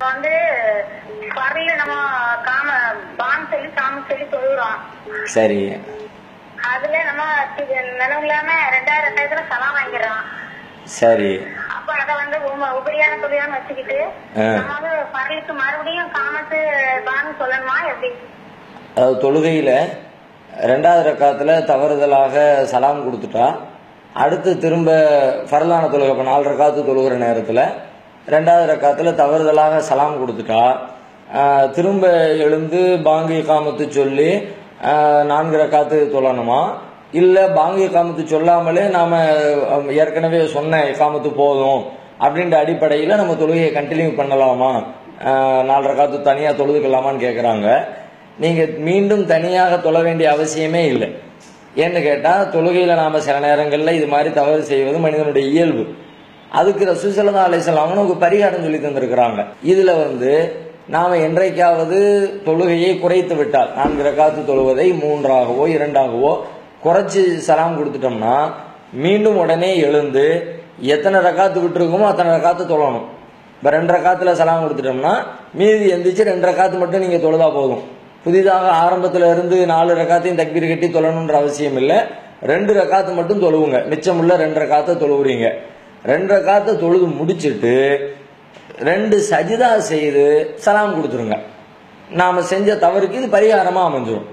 வந்து பரல நம்ம காம பான் சொல்லி காம சொல்லி சரி. அதுல நம்ம நினைவு இல்லாம ரெண்டாயிரம் ரெண்டாயிரத்துல சலாம் வாங்கிடுறோம். சரி. அப்ப அத வந்து உபரியான தொழிலான்னு வச்சுக்கிட்டு. நம்ம வந்து பரலுக்கு மறுபடியும் காமத்து பான் சொல்லணுமா எப்படி? தொழுகையில் ரெண்டாவது ரக்காத்தில் தவறுதலாக சலாம் கொடுத்துட்டா அடுத்து திரும்ப ஃபரலான தொழுகை இப்போ நாலு ரக்காத்து தொழுகிற நேரத்தில் ரெண்டாவது ரக்காத்தில் தவறுதலாக சலாம் கொடுத்துட்டா திரும்ப எழுந்து பாங்கி காமத்து சொல்லி நான்கு ரக்காத்து தொழணுமா? இல்லை பாங்கி காமத்து சொல்லாமலே நாம் ஏற்கனவே சொன்ன காமத்து போதும் அப்படின்ற அடிப்படையில் நம்ம தொழுகையை கண்டினியூ பண்ணலாமா? நாலரை காத்து தனியாக தொழுதுக்கலாமான்னு கேட்குறாங்க நீங்கள் மீண்டும் தனியாக தொழ வேண்டிய அவசியமே இல்லை. ஏன்னு கேட்டால் தொழுகையில் நாம் சில நேரங்களில் இது மாதிரி தவறு செய்வது மனிதனுடைய இயல்பு. அதுக்கு ரசூசல்லா அலிஸ்லாம் நமக்கு பரிகாரம் சொல்லி தந்திருக்கிறாங்க. இதில் வந்து நாம் என்றைக்காவது தொழுகையை குறைத்து விட்டால் நான்கு ரக்காத்து தொழுவதை மூன்றாகவோ இரண்டாகவோ குறைச்சி சலாம் கொடுத்துட்டோம்னா மீண்டும் உடனே எழுந்து எத்தனை ரக்காத்து விட்டுருக்குமோ அத்தனை ரக்காத்து தொழணும். இப்போ ரெண்டு ரக்காத்துல சலாம் கொடுத்துட்டோம்னா மீதி எந்திரிச்சு ரெண்டு ரக்காத்து மட்டும் நீங்கள் தொழுதா போதும். புதிதாக ஆரம்பத்தில் இருந்து நாலு ரக்காத்தையும் தக்பீர் கட்டி தொழணுன்ற அவசியம் இல்லை. ரெண்டு ரக்காத்து மட்டும் தொழுவுங்க. மிச்சமுள்ள ரெண்டு ரக்காத்தை தொழுவுறீங்க. ரெண்டு ரக்காத்தை தொழுது முடிச்சுட்டு ரெண்டு சஜிதா செய்து சலாம் கொடுத்துருங்க. நாம் செஞ்ச தவறுக்கு இது பரிகாரமாக அமைஞ்சிடும்